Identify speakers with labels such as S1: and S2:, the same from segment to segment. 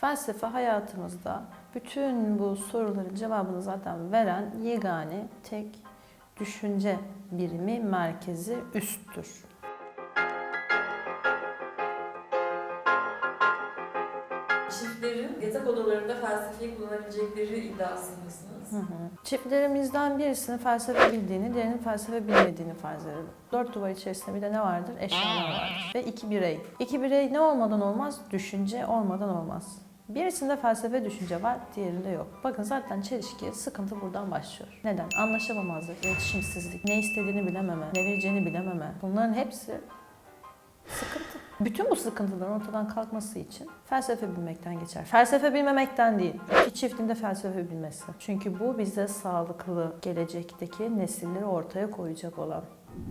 S1: Felsefe hayatımızda bütün bu soruların cevabını zaten veren yegane tek düşünce birimi, merkezi, üsttür.
S2: Çiftlerin yatak odalarında felsefeyi kullanabilecekleri iddiasındasınız.
S1: Hı hı. Çiftlerimizden birisinin felsefe bildiğini, diğerinin felsefe bilmediğini farz edelim. Dört duvar içerisinde bir de ne vardır? Eşyalar vardır. Ve iki birey. İki birey ne olmadan olmaz? Düşünce olmadan olmaz. Birisinde felsefe düşünce var, diğerinde yok. Bakın zaten çelişki, sıkıntı buradan başlıyor. Neden? Anlaşamamazlık, iletişimsizlik, ne istediğini bilememe, ne vereceğini bilememe. Bunların hepsi sıkıntı. Bütün bu sıkıntıların ortadan kalkması için felsefe bilmekten geçer. Felsefe bilmemekten değil, iki çiftin de felsefe bilmesi. Çünkü bu bize sağlıklı gelecekteki nesilleri ortaya koyacak olan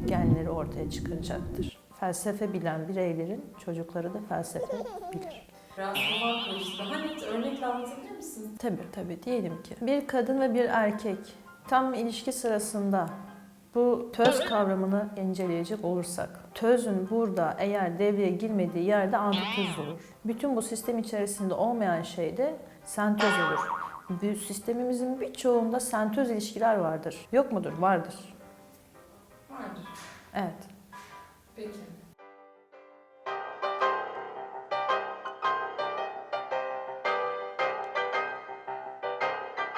S1: genleri ortaya çıkaracaktır. Felsefe bilen bireylerin çocukları da felsefe bilir.
S2: Zaman karıştı. Daha net örnekle anlatabilir misin?
S1: Tabii tabii diyelim ki bir kadın ve bir erkek tam ilişki sırasında bu töz kavramını inceleyecek olursak, tözün burada eğer devreye girmediği yerde antitöz olur. Bütün bu sistem içerisinde olmayan şey de sentöz olur. Bu sistemimizin birçoğunda sentöz ilişkiler vardır. Yok mudur? Vardır.
S2: Vardır.
S1: Evet.